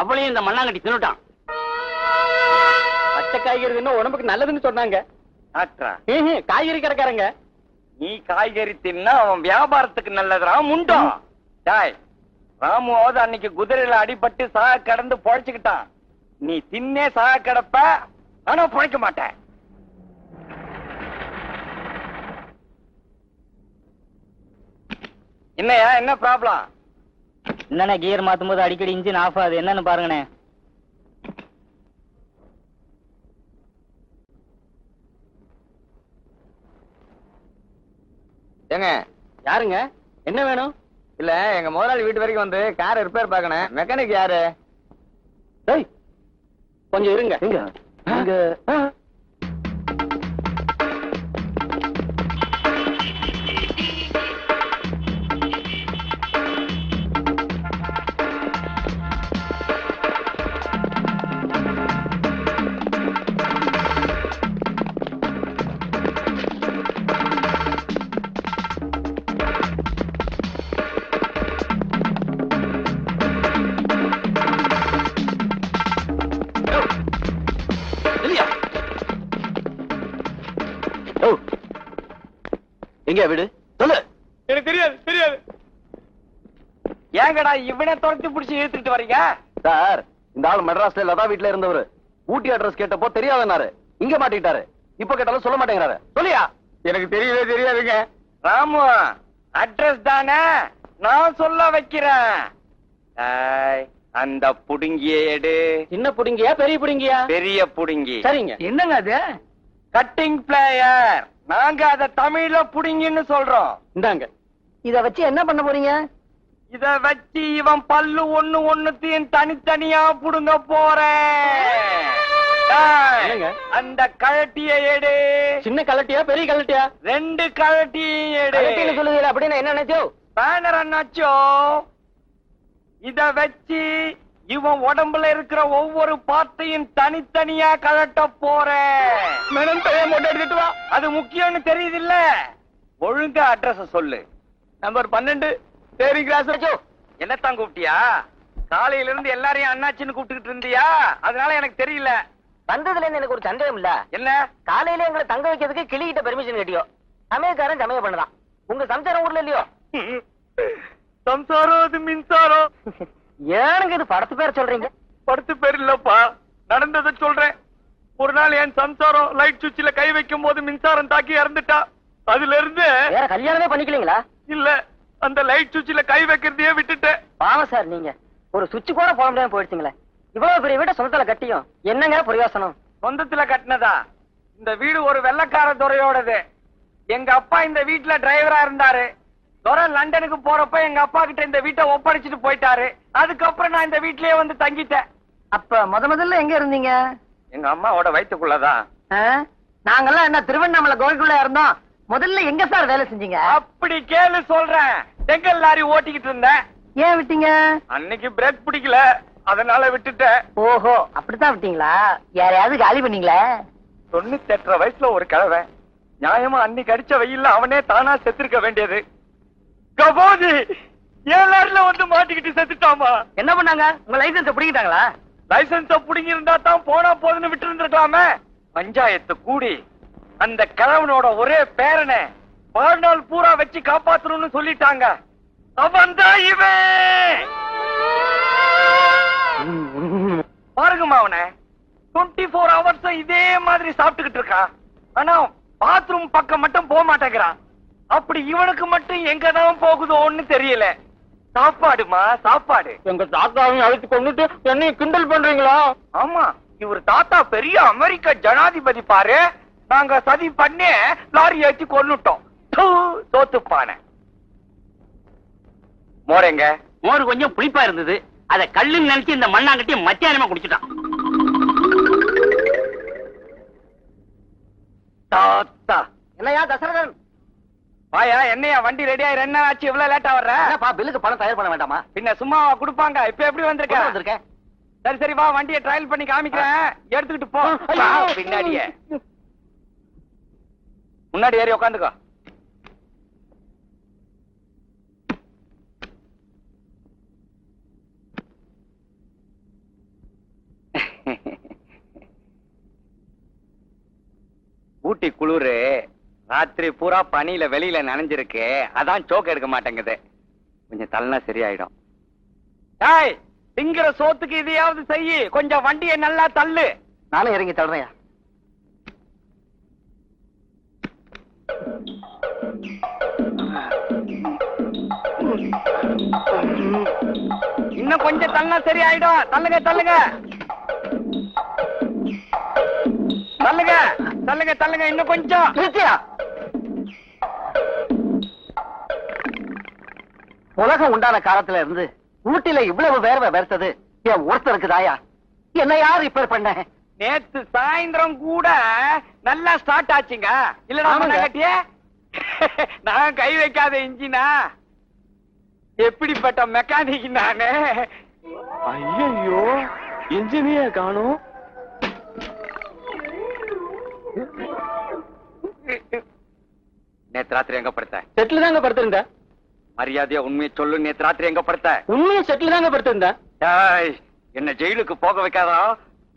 அவளையும் இந்த மண்ணாங்கட்டி தின்னுட்டான். பச்சை காய்கறி தின்னா உடம்புக்கு நல்லதுன்னு சொன்னாங்க. டாக்டரா? காய்கறி கடைக்காரங்க. நீ காய்கறி தின்னா அவன் வியாபாரத்துக்கு நல்லதுடா முண்டோ. டாய் ராமுவாவது அன்னைக்கு குதிரையில அடிபட்டு சாக கடந்து பொழைச்சுக்கிட்டான். நீ தின்னே சாக கிடப்ப ஆனா பொழைக்க மாட்டேன் என்னையா என்ன ப்ராப்ளம் என்னண்ணே கியர் மாத்தும் போது அடிக்கடி இன்ஜின் ஆஃப் ஆகுது. என்னன்னு பாருங்கண்ணே. ஏங்க யாருங்க? என்ன வேணும்? இல்ல எங்க முதலாளி வீட்டு வரைக்கும் வந்து கார் ரிப்பேர் பார்க்கணும் மெக்கானிக் யாரு? டேய் கொஞ்சம் இருங்க. எங்க வீடு? சொல்லு. எனக்கு தெரியாது தெரியாது. ஏங்கடா இவனை துரத்தி பிடிச்சி இழுத்துட்டு வர்றீங்க? சார் இந்த ஆள் மெட்ராஸ்ல லதா வீட்ல இருந்தவர். ஊட்டி அட்ரஸ் கேட்டப்போ தெரியாதனாரு இங்க மாட்டிக்கிட்டாரு. இப்ப கேட்டாலும் சொல்ல மாட்டேங்கிறாரு. சொல்லியா? எனக்கு தெரியவே தெரியாதுங்க. ராமு அட்ரஸ் தானே? நான் சொல்ல வைக்கிறேன். அந்த புடுங்கிய எடு. சின்ன புடிங்கியா பெரிய புடிங்கியா? பெரிய புடுங்கி. சரிங்க. என்னங்க அது? கட்டிங் பிளேயர் நாங்க அத தமிழ்ல புடுங்கின்னு சொல்றோம். இந்தாங்க. இத வச்சு என்ன பண்ண போறீங்க? இத வச்சு இவன் பல்லு ஒண்ணு ஒண்ணுத்தையும் தனித்தனியா புடுங்க போறேன். டேய், என்னங்க? அந்த கழட்டிய எடு. சின்ன கலட்டியா பெரிய கலட்டியா ரெண்டு கழட்டியும் எடு. கலட்டின்னு சொல்லுவீங்க அப்படின்னு என்ன நினைச்சோ பேனர் அண்ணாச்சோ இத வச்சு இவன் உடம்புல இருக்கிற ஒவ்வொரு பார்ட்டையும் தனித்தனியா கழட்ட போறேன். எடுத்துட்டு வா. அது முக்கியம்னு தெரியுது இல்ல ஒழுங்கா அட்ரஸ் சொல்லு. நம்பர் பன்னெண்டு சரி கிளாஸ் வச்சோ. என்னத்தான் கூப்பிட்டியா? காலையில இருந்து எல்லாரையும் அண்ணாச்சின்னு கூப்பிட்டுக்கிட்டு இருந்தியா? அதனால எனக்கு தெரியல. வந்ததுல இருந்து எனக்கு ஒரு சந்தேகம் இல்ல. என்ன? காலையில எங்களை தங்க வைக்கிறதுக்கு கிளிகிட்ட பெர்மிஷன் கேட்டியோ? சமயக்காரன் சமயம் பண்ணதான். உங்க சம்சாரம் ஊர்ல இல்லையோ? சம்சாரம் அது மின்சாரம். ஏனுங்க இது படத்து பேர் சொல்றீங்க? படுத்து பேர் இல்லப்பா. நடந்ததை சொல்றேன். ஒரு நாள் என் சம்சாரம் லைட் சுவிட்ச்ல கை வைக்கும் போது மின்சாரம் தாக்கி இறந்துட்டா. அதுல இருந்து வேற கல்யாணமே பண்ணிக்கலீங்களா? இல்ல அந்த லைட் சுவிட்ச்ல கை வைக்கிறதையே விட்டுட்டேன். பாவம் சார் நீங்க. ஒரு சுவிட்ச் கூட போட முடியாம போயிடுச்சுங்களே. இவ்வளவு பெரிய வீட்டை சொந்தத்துல கட்டியும். என்னங்க பிரயோசனம்? சொந்தத்துல கட்டினதா? இந்த வீடு ஒரு வெள்ளக்கார துறையோடது. எங்க அப்பா இந்த வீட்டுல டிரைவரா இருந்தாரு. துரை லண்டனுக்கு போறப்ப எங்க அப்பா கிட்ட இந்த வீட்டை ஒப்படைச்சிட்டு போயிட்டாரு. அதுக்கப்புறம் நான் இந்த வீட்லயே வந்து தங்கிட்டேன். அப்ப முத முதல்ல எங்க இருந்தீங்க? எங்க அம்மாவோட வயித்துக்குள்ளதான். ஆ? நாங்கெல்லாம் என்ன திருவண்ணாமலை கோயிலுக்குள்ள இருந்தோம். முதல்ல எங்க சார் வேலை செஞ்சீங்க? அப்படி கேளு சொல்றேன். செங்கல் லாரி ஓட்டிக்கிட்டு இருந்தேன். ஏன் விட்டீங்க? அன்னைக்கு பிரேக் பிடிக்கல. அதனால விட்டுட்டேன். ஓஹோ அப்படித்தான் விட்டீங்களா? யாரையாவது காலி பண்ணீங்களா? தொண்ணூத்தி எட்டரை வயசுல ஒரு கிழவை நியாயமா அன்னைக்கு அடிச்ச வெயில்ல அவனே தானா செத்துருக்க வேண்டியது. கபோதி லாரில வந்து செத்துட்டாமா? என்ன பண்ணாங்க? உங்க லைசன்ஸ் பிடிக்கிட்டாங்களா லைசன்ஸ புடுங்கி இருந்தா தான் போனா போதுன்னு விட்டு இருந்திருக்கலாமே பஞ்சாயத்து கூடி அந்த கிழவனோட ஒரே பேரனை வாழ்நாள் பூரா வச்சு காப்பாத்தணும்னு சொல்லிட்டாங்க. அவன் தான் இவன். பாருங்கம்மா அவனை. டுவெண்ட்டி ஃபோர் ஹவர்ஸ் இதே மாதிரி சாப்பிட்டுக்கிட்டு இருக்கான். ஆனா பாத்ரூம் பக்கம் மட்டும் போக மாட்டேங்கிறான். அப்படி இவனுக்கு மட்டும் எங்கதான் போகுதோன்னு தெரியல. சாப்பாடுமா சாப்பாடு. எங்க தாத்தாவையும் அழைத்து கொண்டுட்டு என்னையும் கிண்டல் பண்றீங்களா? ஆமா இவர் தாத்தா பெரிய அமெரிக்க ஜனாதிபதி பாரு. நாங்க சதி பண்ணி லாரி ஏத்தி கொன்னுட்டோம். தூ, தோத்துப்பான மோரங்க மோர் கொஞ்சம் புளிப்பா இருந்தது. அத கல்லுன்னு நினைச்சு இந்த மண்ணாங்கட்டி மத்தியானமா குடிச்சிட்டான். தாத்தா. என்னையா தசரதன்? வாயா என்னையா வண்டி ரெடியா ஆயிரு என்ன ஆச்சு இவ்வளவு லேட்டா வர்ற? பா பில்லுக்கு பணம் தயார் பண்ண வேண்டாமா? பின்ன சும்மா குடுப்பாங்க இப்ப எப்படி வந்திருக்க? சரி சரி வா வண்டிய ட்ரையல் பண்ணி காமிக்கிறேன். எடுத்துக்கிட்டு போ. பின்னாடியே. முன்னாடி ஏறி உக்காந்துக்கோ. ஊட்டி குளிரு. ராத்திரி பூரா பனியில வெளியில நனைஞ்சிருக்கு. அதான் சோக்கு எடுக்க மாட்டேங்குது. கொஞ்சம் தள்ளனா சரியாயிடும். டாய் திங்கிற சோத்துக்கு இதையாவது செய்யி. கொஞ்சம் வண்டியை நல்லா தள்ளு. நானும் இறங்கி தள்ளுறையா இன்னும் கொஞ்சம் தள்ளனா சரியாயிடும். தள்ளுங்க தள்ளுங்க. தள்ளுங்க தள்ளுங்க தள்ளுங்க இன்னும் கொஞ்சம். உலகம் உண்டான காலத்துல இருந்து ஊட்டில இவ்வளவு வேர்வை வேர்த்தது என் ஒருத்தருக்கு தாயா? என்ன யார் ரிப்பேர் பண்ண? நேத்து சாயந்தரம் கூட நல்லா ஸ்டார்ட் ஆச்சுங்க. ஆமாங்க. கட்டிய? நான் கை வைக்காத இன்ஜினா. எப்படிப்பட்ட மெக்கானிக் நானு? ஐயோ இன்ஜினிய காணும். நேத்து ராத்திரி எங்க படுத்த செட்டில் தாங்க படுத்திருந்தேன். மரியாதையா உண்மையை சொல்லு நேத்து ராத்திரி எங்க படுத்த? உண்மையை செட்டில் தாங்க படுத்திருந்தேன் என்ன ஜெயிலுக்கு போக வைக்காதா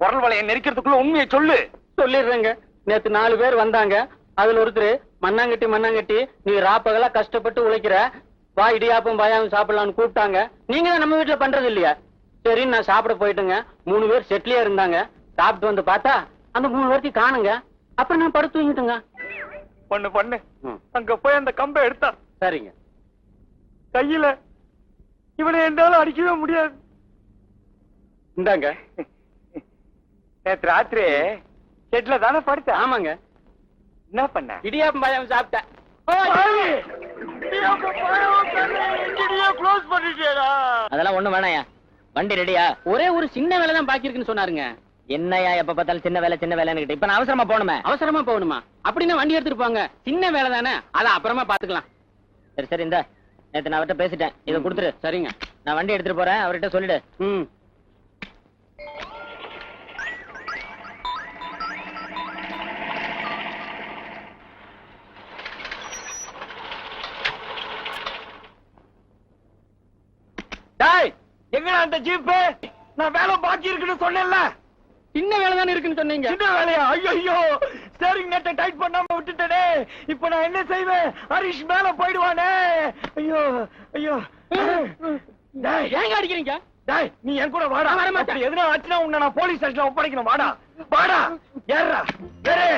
குரல் வளைய நெரிக்கிறதுக்குள்ள உண்மையை சொல்லு. சொல்லிடுறேங்க. நேத்து நாலு பேர் வந்தாங்க. அதுல ஒருத்தர் மண்ணாங்கட்டி மண்ணாங்கட்டி நீ ராப்பகலா கஷ்டப்பட்டு உழைக்கிற வா இடியாப்பம் பாயாவும் சாப்பிடலாம்னு கூப்பிட்டாங்க. நீங்க தான் நம்ம வீட்டுல பண்றது இல்லையா? சரி நான் சாப்பிட போயிட்டுங்க. மூணு பேர் செட்லயே இருந்தாங்க. சாப்பிட்டு வந்து பார்த்தா அந்த மூணு பேர்த்தையும் காணுங்க. அப்புறம் நான் படுத்து தூங்கிட்டுங்க. பொண்ணு பொண்ணு. ம். அங்க போய் அந்த கம்பை எடுத்தா. சரிங்க. கையில இவனை என்னால அடிக்கவே முடியாது. இந்தாங்க. நேத்து ராத்திரி செட்ல தானே படுத்த ஆமாங்க. என்ன பண்ண? இடியாப்பம் பாயாவும் சாப்பிட்டேன். அதெல்லாம் ஒண்ணும் வேணாயா வண்டி ரெடியா ஒரே ஒரு சின்ன வேலை தான் பாக்கி இருக்குன்னு சொன்னாருங்க. என்னையா எப்ப பார்த்தாலும் சின்ன வேலை சின்ன வேலைன்னு கிட்ட. இப்ப நான் அவசரமா போகணுமே. அவசரமா போகணுமா? அப்படின்னா வண்டி எடுத்துட்டு போங்க. சின்ன வேலை தானே. அத அப்புறமா பாத்துக்கலாம் சரி சரி இந்த. நேத்து நான் அவர்கிட்ட பேசிட்டேன். இதை கொடுத்துரு சரிங்க. நான் வண்டி எடுத்துட்டு போறேன். அவர்கிட்ட சொல்லிடு. ம். எங்கடா அந்த ஜீப் நான் வேலை பாக்கி இருக்குன்னு சொன்னேன்ல. சின்ன வேலை தானே இருக்குன்னு சொன்னீங்க? சின்ன வேலையா? ஐயோ ஸ்டேரிங் நெட்டை டைட் பண்ணாம விட்டுட்டேனே. இப்போ நான் என்ன செய்வேன்? ஹரிஷ் மேல போயிடுவானே. ஐயோ ஐயோ. டேய் ஏங்க அடிக்கிறீங்க? டேய் நீ என் கூட வாடா. நான் வரமாட்டேன். அப்படி எதுனா ஆச்சுன்னா உன்னை நான் போலீஸ் ஸ்டேஷன்ல ஒப்படைக்கணும். வாடா. வாடா. ஏறா ஏறு.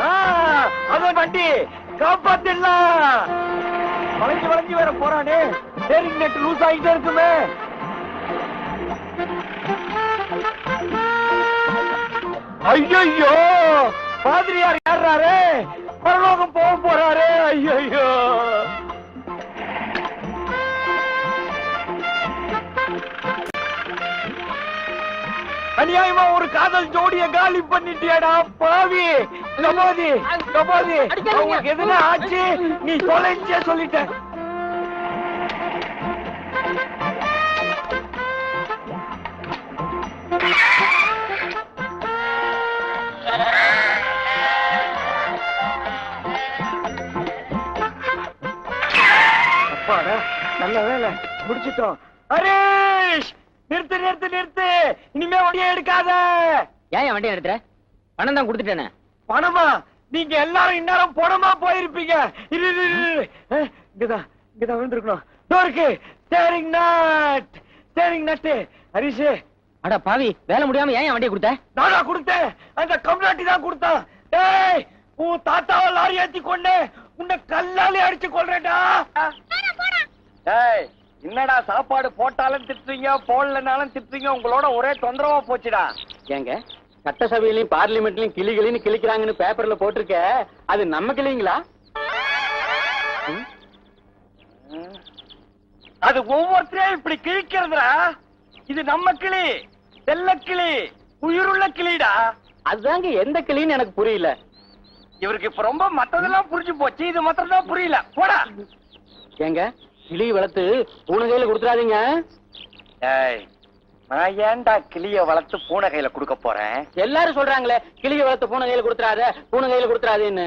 ஆ, அதான் வண்டி. காப்பாத்திடலாம். வளைஞ்சு வளைஞ்சு வேற போறானே. ஸ்டேரிங் நெட் லூஸ் ஆகிட்டே இருக்குமே. ஐயோ பாதிரியார் ஏறாரு பரலோகம் போக போறாரு! ஐயோ அநியாயமா ஒரு காதல் ஜோடிய காலி பண்ணிட்டியாடா பாவி! கபாதி கபாதி. அவங்களுக்கு எதுனா ஆச்சு? நீ தொலைஞ்சே சொல்லிட்ட. நல்ல வேலை. முடிச்சிட்டோம். ஹரேஷ்! நிறுத்து நிறுத்து நிறுத்து. இனிமே வண்டியை எடுக்காத. ஏன் எடுத்துற பணம் தான் கொடுத்துட்டேனே. பணமா? நீங்க எல்லாரும் இந்நேரம் பணமா போயிருப்பீங்க. இரு இங்கதான் இங்கதான் விழுந்திருக்கணும். இதோ இருக்கு ஸ்டேரிங் நட் ஸ்டேரிங் நட்டு ஹரிஷ். அட பாவி வேலை முடியாம ஏன் வண்டியை கொடுத்த? நானா கொடுத்தேன். அந்த கம்நாட்டி தான் கொடுத்தான். டேய் உன் தாத்தாவை லாரி ஏத்தி கொண்டு உன்னை கல்லாலே அடிச்சு கொள்றேன்டா டேய் என்னடா சாப்பாடு போட்டாலும் திட்டுறீங்க போடலனாலும் திட்டுறீங்க உங்களோட ஒரே தொந்தரவா போச்சுடா. ஏங்க சட்டசபையிலயும் பார்லிமெண்ட்லயும் கிளிகளின்னு கிளிக்கிறாங்கன்னு பேப்பர்ல போட்டிருக்க அது நம்ம கிளிங்களா? அது ஒவ்வொருத்தரையும் இப்படி கிழிக்கிறதுடா. இது நம்ம கிளி செல்ல கிளி உயிருள்ள கிளிடா. அதுதாங்க எந்த கிளின்னு எனக்கு புரியல. இவருக்கு இப்ப ரொம்ப மத்ததெல்லாம் புரிஞ்சு போச்சு இது மாத்திரம் தான் புரியல. போடா. ஏங்க கிளி வளர்த்து பூனை கையில கொடுத்துறாதீங்க ஏய் நான் ஏன்டா கிளிய வளர்த்து பூனை கையில கொடுக்க போறேன்? எல்லாரும் சொல்றாங்களே கிளியை வளர்த்து பூனை கையில கொடுத்துறாத பூனை கையில கொடுத்துறாதேன்னு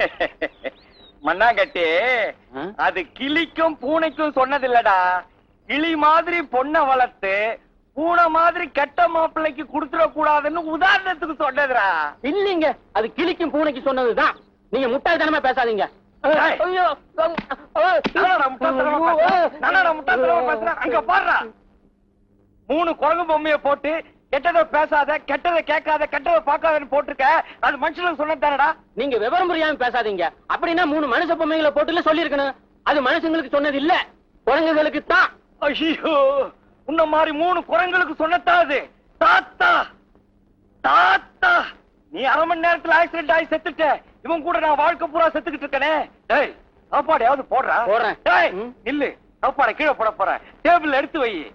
மண்ணாங்கட்டி? அது கிளிக்கும் பூனைக்கும் சொன்னதில்லடா. கிளி மாதிரி பொண்ணை வளர்த்து பூனை மாதிரி கெட்ட மாப்பிள்ளைக்கு கொடுத்துட கூடாதுன்னு உதாரணத்துக்கு சொன்னதுடா. இல்லீங்க அது கிளிக்கும் பூனைக்கு சொன்னதுதான். நீங்க முட்டாள்தனமா பேசாதீங்க. மூணு குரங்கு பொம்மைய போட்டு கெட்டதை பேசாத கெட்டதை கேட்காத கெட்டதை பார்க்காதன்னு போட்டிருக்க. அது மனுஷனுக்கு சொன்னதானடா நீங்க விவரம் புரியாம பேசாதீங்க. அப்படின்னா மூணு மனுஷ பொம்மைகளை போட்டுல சொல்லியிருக்கணும். அது மனுஷங்களுக்கு சொன்னது இல்ல. குரங்குகளுக்கு தான். ஐயோ உன்ன மாதிரி மூணு குரங்களுக்கு சொன்னதாது தாத்தா தாத்தா. நீ அரை மணி நேரத்துல ஆக்சிடென்ட் ஆகி செத்துட்ட. இவன் கூட நான் வாழ்க்கை பூரா செத்துக்கிட்டு இருக்கனே. டேய் சாப்பாடையாவது போடுறா. போடுறேன். டேய். நில்லு. சாப்பாடை கீழே போட போறேன். டேபிள் எடுத்து வை.